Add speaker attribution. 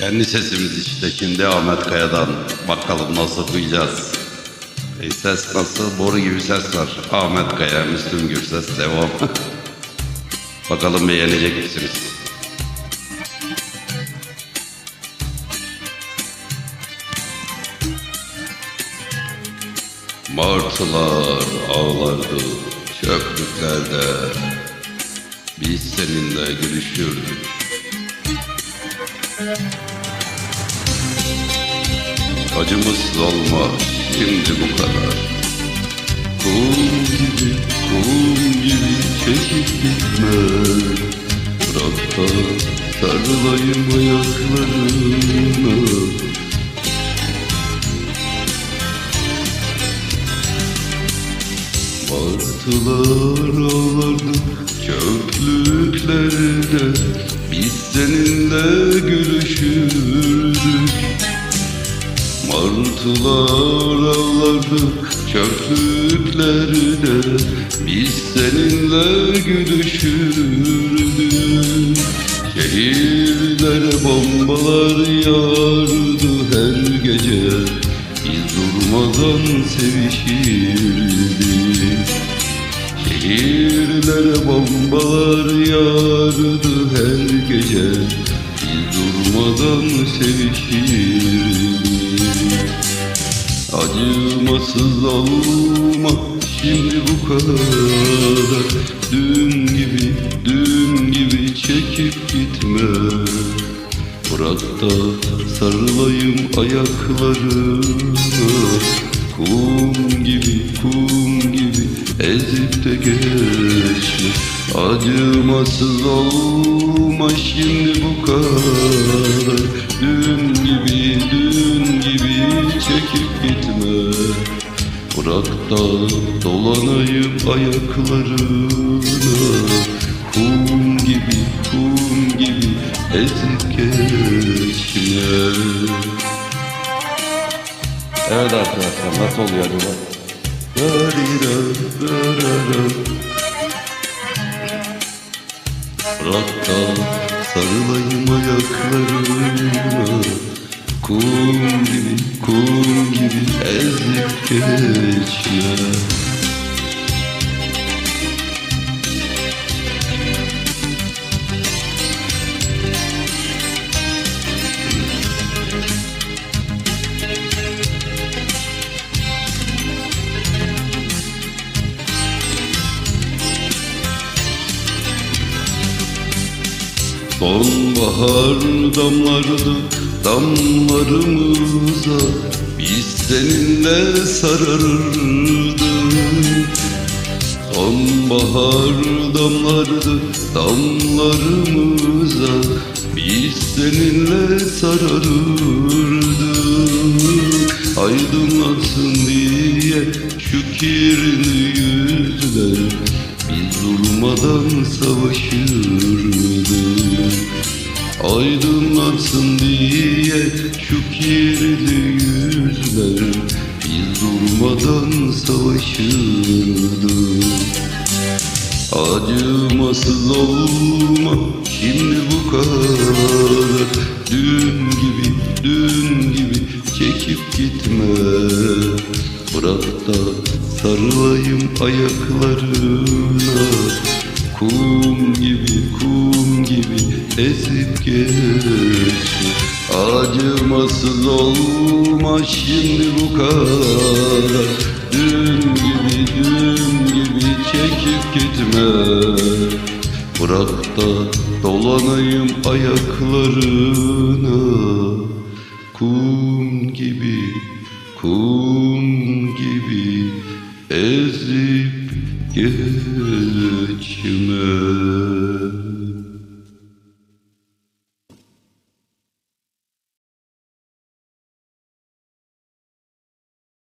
Speaker 1: Kendi sesimiz işte şimdi Ahmet Kaya'dan bakalım nasıl duyacağız. E, ses nasıl? Boru gibi ses var. Ahmet Kaya, Müslüm Gürses devam. bakalım beğenecek misiniz? Martılar ağlardı çöplüklerde Biz seninle gülüşürdük Acımız olma şimdi bu kadar. Kum gibi, kum gibi çekip gitme. Bırak da sarılayım ayaklarına Martılar ağlardı çöplüklerde Biz seninle gülüşürdük. Martılar ağlardı çöplüklerde Biz seninle gülüşürdük. Şehirlere bombalar yağardı her gece. Biz durmadan sevişirdik Şehirlere bombalar yağardı her gece. Biz durmadan sevişirdik Acımasız olma şimdi bu kadar. Dün gibi, dün gibi çekip gitme. Bırak da sarılayım ayaklarına Kum gibi, kum ezip de geçme Acımasız olma şimdi bu kadar. Dün gibi, dün gibi çekip gitme. Bırak da dolanayım ayaklarına. Kum gibi, kum gibi ezip geçme.
Speaker 2: Evet arkadaşlar nasıl oluyor acaba?
Speaker 1: Da sarılayım ayaklarına Kum gibi, kum gibi ezip geçme Sonbahar damlardı damlarımıza Biz seninle sararırdık. Sonbahar damlardı damlarımıza Biz seninle sararırdık. Aydınlatsın diye şu kirli yüzler Biz durmadan savaşırdık Aydınlatsın diye şu kirli yüzler. Biz durmadan savaşırdık. Acımasız olma şimdi bu kadar. Dün gibi, dün gibi çekip gitme. Bırak da sarılayım ayaklarına Kum gibi, kum gibi ezip geçme Acımasız olma şimdi bu kadar. Dün gibi, dün gibi çekip gitme. Bırak da dolanayım ayaklarına. Kum gibi, kum gibi ezip geçme consumer